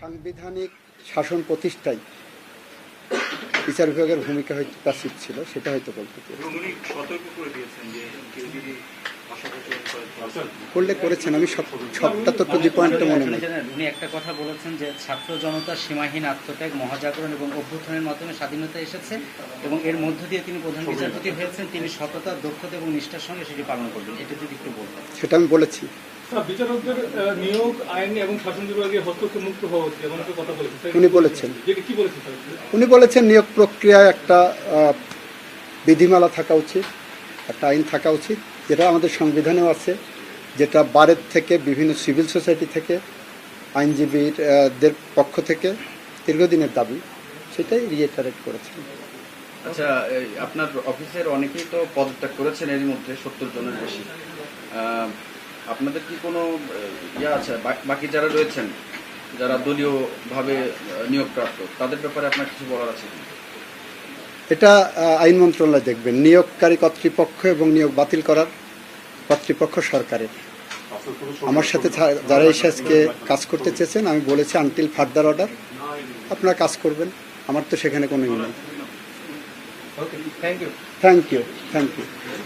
সাংবিধানিক শাসন প্রতিষ্ঠায় বিচার বিভাগের ভূমিকা হয়তো প্যাসিভ ছিল সেটা হয়তো বলতে তাহলে করলে করেছেন আমি সবটা তো দি পয়েন্টে মনে নেই। উনি একটা কথা বলেছেন যে ছাত্র জনতার সীমাহীন আত্মত্যাগ মহাজাগরণ এবং অভ্যুত্থানের মাধ্যমে স্বাধীনতা এসেছে এবং এর মধ্য দিয়ে তিনি প্রধান বিচারপতি হয়েছেন। তিনি সততা দক্ষতা এবং নিষ্ঠার সঙ্গে সেটি পালন করবেন। এটা যদি একটু বলতেন। সেটা আমি বলেছি। বিচারকদের নিয়োগ আইন এবং শাসন বিভাগে হস্তক্ষেপ মুক্ত হওয়া উচিত এমন একটা কথা বলেছেন? উনি বলেছেন। কি বলেছেন উনি বলেছেন নিয়োগ প্রক্রিয়ায় একটা বিধিমালা থাকা উচিত একটা আইন থাকা উচিত যেটা আমাদের সংবিধানেও আছে যেটা বারের থেকে বিভিন্ন সিভিল সোসাইটি থেকে আইনজীবীর আহ, দের পক্ষ থেকে দীর্ঘদিনের দাবি সেটাই রিয়েটারেট করেছেন। আচ্ছা এই আপনার অফিসের অনেকেই তো পদত্যাগ করেছেন এর মধ্যে সত্তর জনের বেশি। আপনাদের কি কোনো ইয়ে আছে? বাকি যারা রয়েছেন যারা দলীয় ভাবে নিয়োগপ্রাপ্ত তাদের ব্যাপারে আপনার কিছু বলার আছে এটা আইন মন্ত্রণালয় দেখবেন। নিয়োগকারী কর্তৃপক্ষ এবং নিয়োগ বাতিল করার কর্তৃপক্ষ সরকারের। আমার সাথে যারা এসে আজকে কাজ করতে চেয়েছেন আমি বলেছি আনটিল ফার্দার অর্ডার আপনারা কাজ করবেন। আমার তো সেখানে কোনো ই নেই thank you thank you thank you